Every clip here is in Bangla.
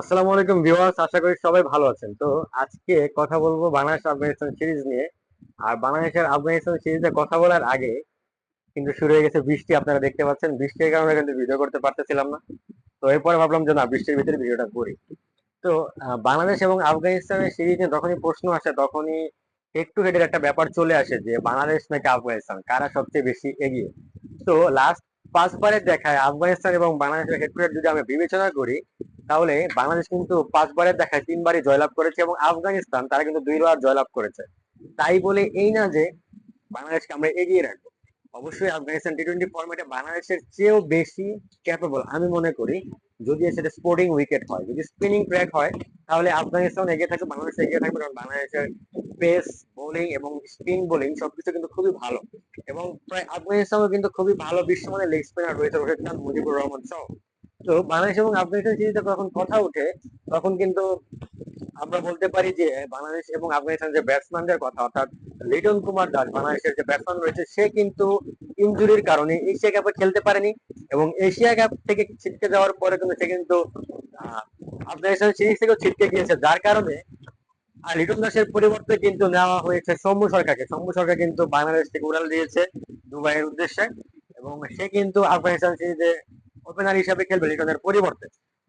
আসসালামু আলাইকুম ভিউয়ার্স, আশা করি সবাই ভালো আছেন। তো আজকে কথা বলব বাংলাদেশ আফগানিস্তান সিরিজ নিয়ে। আর বাংলাদেশের আফগানিস্তান সিরিজে কথা বলার আগে কিন্তু শুরু হয়ে গেছে বৃষ্টি, আপনারা দেখতে পাচ্ছেন। বৃষ্টির কারণে কিন্তু ভিডিও করতে পারতেছিলাম না। তো এরপরে ভাবলাম যে না, বৃষ্টির ভিতরে ভিডিওটা করি। তো বাংলাদেশ এবং আফগানিস্তানের সিরিজে যখনই প্রশ্ন আসে, তখনই হেড টু হেডের একটা ব্যাপার চলে আসে যে, বাংলাদেশ নাকি আফগানিস্তান কারা সবচেয়ে বেশি এগিয়ে? তো লাস্ট পাঁচবারের দেখায় আফগানিস্তান এবং বাংলাদেশের হেড যদি আমি বিবেচনা করি তাহলে বাংলাদেশ কিন্তু পাঁচবারের দেখায় তিনবারই জয়লাভ করেছে এবং আফগানিস্তান, তারা কিন্তু দুইবার জয়লাভ করেছে। তাই বলে এই না যে বাংলাদেশকে আমরা এগিয়ে রাখব। অবশ্যই আফগানিস্তান টি টোয়েন্টি ফর্মেটে বাংলাদেশের চেয়েও বেশি ক্যাপেবল আমি মনে করি, যদি সেটা স্পোর্টিং উইকেট হয়, যদি স্পিনিং ট্র্যাক হয়, তাহলে আফগানিস্তান এগিয়ে থাকবে, বাংলাদেশ এগিয়ে থাকবে, কারণ বাংলাদেশের পেস বোলিং এবং স্পিন বোলিং সবকিছু কিন্তু খুবই ভালো। এবং প্রায় আফগানিস্তানও কিন্তু খুবই ভালো বিশ্বমানের লেগ স্পিনার রয়েছে রোহিত খান, মুজিবুর রহমান সহ। তো বাংলাদেশ এবং আফগানিস্তান সিরিজে যখন কথা ওঠে, তখন কিন্তু আমরা বলতে পারি যে, বাংলাদেশ এবং আফগানিস্তান যে ব্যাটসম্যানদের কথা, অর্থাৎ লিটন কুমার দাস, বাংলাদেশের যে ব্যাটসম্যান রয়েছে, সে কিন্তু ইনজুরির কারণে এশিয়া কাপে খেলতে পারেনি এবং এশিয়া কাপ থেকে ছিটকে যাওয়ার পরে কিন্তু সে কিন্তু আফগানিস্তান সিরিজ থেকেও ছিটকে গিয়েছে। যার কারণে, আর লিটন দাসের পরিবর্তে কিন্তু নেওয়া হয়েছে সৌম্য সরকারকে। সৌম্য সরকার কিন্তু বাংলাদেশ থেকে উড়াল দিয়েছে দুবাইয়ের উদ্দেশ্যে এবং সে কিন্তু আফগানিস্তান সিরিজে ওপেনার হিসাবে খেলবে লিটনের পরিবর্তে।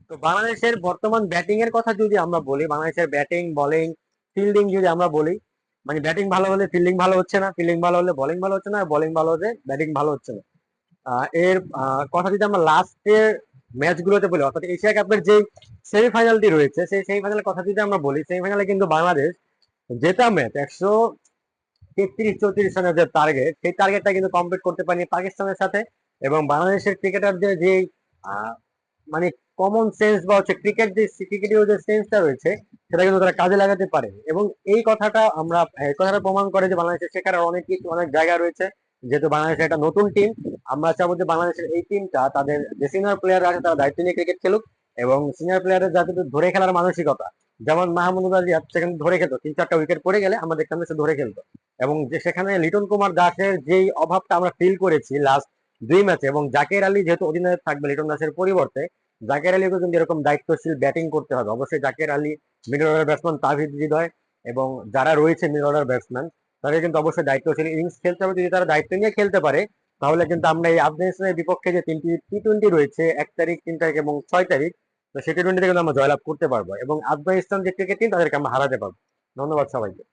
তো বাংলাদেশের বর্তমান ব্যাটিং এর কথা যদি আমরা বলি, বাংলাদেশের ব্যাটিং বোলিং ফিল্ডিং যদি আমরা বলি মানে ব্যাটিং ভালো হলে ফিল্ডিং ভালো হচ্ছে না ফিল্ডিং ভালো হলে বোলিং ভালো হচ্ছে না বোলিং ভালো হলে ব্যাটিং ভালো হচ্ছে না। এর কথা যদি আমরা লাস্টের ম্যাচ গুলোতে বলি, অর্থাৎ এশিয়া কাপের যে সেমিফাইনালটি রয়েছে, সেই সেমিফাইনালের কথা যদি আমরা বলি সেমিফাইনালে কিন্তু বাংলাদেশ জেতা ম্যাচ একশো তেত্রিশ চৌত্রিশ রানের যে টার্গেট সেই টার্গেটটা কিন্তু কমপ্লিট করতে পারেনি পাকিস্তানের সাথে। এবং বাংলাদেশের ক্রিকেটারদের যে মানে কমন সেন্স বা হচ্ছে ক্রিকেট যে ক্রিকেটের যে সেন্সটা রয়েছে, সেটা কিন্তু তারা কাজে লাগাতে পারে। এবং এই কথাটা আমরা, এই কথাটা প্রমাণ করে যে বাংলাদেশের শেখার অনেক কিছু, অনেক জায়গা রয়েছে। যেহেতু বাংলাদেশের একটা নতুন টিম আমরা চাবো যে বাংলাদেশের এই টিমটা তাদের যে সিনিয়র প্লেয়ার আছে তারা দায়িত্ব নিয়ে ক্রিকেট খেলুক এবং সিনিয়র প্লেয়ারের যাতে ধরে খেলার মানসিকতা, যেমন মাহমুদুল রিয়াদ সেখানে ধরে খেলতো, তিন চারটা উইকেট পড়ে গেলে আমাদের যে সে ধরে খেলতো। এবং যে সেখানে লিটন কুমার দাসের যেই অভাবটা আমরা ফিল করেছি লাস্ট দুই ম্যাচে এবং জাকের আলী যেহেতু অধিনায়ক থাকবে লিটন দাসের পরিবর্তে, জাকের আলীকে কিন্তু এরকম দায়িত্বশীল ব্যাটিং করতে হবে। অবশ্যই Jaker Ali middle order batsman Towhid Hridoy এবং যারা রয়েছে মিডল অর্ডার ব্যাটসম্যান তাদের কিন্তু অবশ্যই দায়িত্বশীল ইনিংস খেলতে হবে। যদি তারা দায়িত্ব নিয়ে খেলতে পারে, তাহলে কিন্তু আমরা এই আফগানিস্তানের বিপক্ষে যে তিনটি টি টোয়েন্টি রয়েছে, এক তারিখ, তিন তারিখ এবং ছয় তারিখ, তো সেই টোয়েন্টিতে কিন্তু আমরা জয়লাভ করতে পারব এবং আফগানিস্তান যে ক্রিকেট টিম তাদেরকে আমরা হারাতে পারব। ধন্যবাদ সবাইকে।